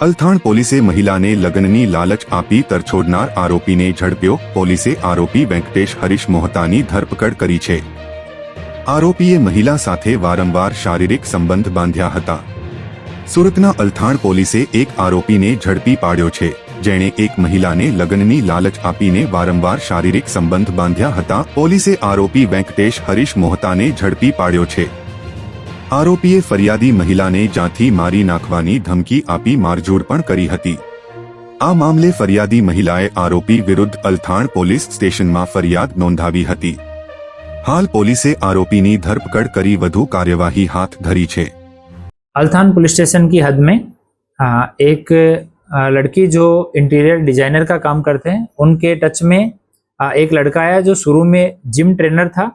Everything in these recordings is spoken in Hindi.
અલથાણ પોલીસે મહિલાને લગ્નની લાલચ આપી તરછોડનાર આરોપીને ઝડપ્યો. પોલીસે આરોપી વેંકટેશ હરીશ મોહતાની ધરપકડ કરી છે. આરોપીએ મહિલા સાથે વારંવાર શારીરિક સંબંધ બાંધ્યા હતા. સુરતના અલથાણ પોલીસે એક આરોપીને ઝડપી પાડ્યો છે. જેણે એક મહિલાને લગ્નની લાલચ આપીને વારંવાર શારીરિક સંબંધ બાંધ્યા હતા. પોલીસે આરોપી વેંકટેશ હરીશ મોહતાને ઝડપી પાડ્યો છે. આરોપીએ ફરિયાદી મહિલાને જાથી મારી નાખવાની ધમકી આપી મારઝૂડ પણ કરી હતી આ મામલે ફરિયાદી મહિલાએ આરોપી વિરુદ્ધ અલથાણ પોલીસ સ્ટેશનમાં ફરિયાદ નોંધાવી હતી હાલ પોલીસે આરોપીની ધરપકડ કરી વધુ કાર્યવાહી હાથ ધરી છે अल्थान पुलिस स्टेशन की हद में आ, एक आ, लड़की जो इंटीरियर डिजाइनर का काम करते हैं उनके टच में आ, एक लड़का आया जो शुरू में जिम ट्रेनर था आ,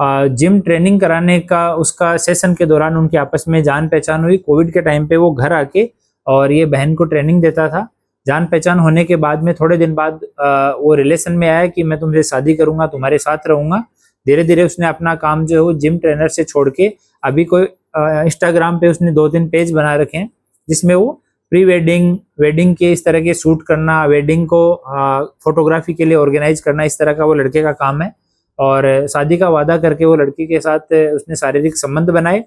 जिम ट्रेनिंग कराने का, उसका सेशन के दौरान उनकी आपस में जान पहचान हुई। कोविड के टाइम पे वो घर आके और ये बहन को ट्रेनिंग देता था। जान पहचान होने के बाद में थोड़े दिन बाद वो रिलेशन में आया कि मैं तुमसे शादी करूँगा, तुम्हारे साथ रहूँगा। धीरे धीरे उसने अपना काम जो है वो जिम ट्रेनर से छोड़ के अभी कोई इंस्टाग्राम पे उसने दो तीन पेज बना रखे हैं, जिसमें वो प्री वेडिंग वेडिंग के इस तरह के शूट करना, वेडिंग को फोटोग्राफी के लिए ऑर्गेनाइज करना, इस तरह का वो लड़के का काम है। और शादी का वादा करके वो लड़की के साथ उसने शारीरिक संबंध बनाए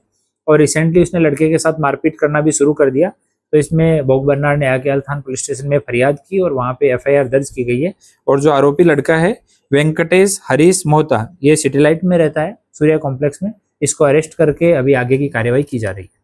और रिसेंटली उसने लड़के के साथ मारपीट करना भी शुरू कर दिया। तो इसमें भोग बर्नार ने आके थान पुलिस स्टेशन में फरियाद की और वहाँ पे एफआईआर दर्ज की गई है। और जो आरोपी लड़का है, वेंकटेश हरीश मोहता, ये सिटीलाइट में रहता है, सूर्या कॉम्प्लेक्स में। इसको अरेस्ट करके अभी आगे की कार्यवाही की जा रही है।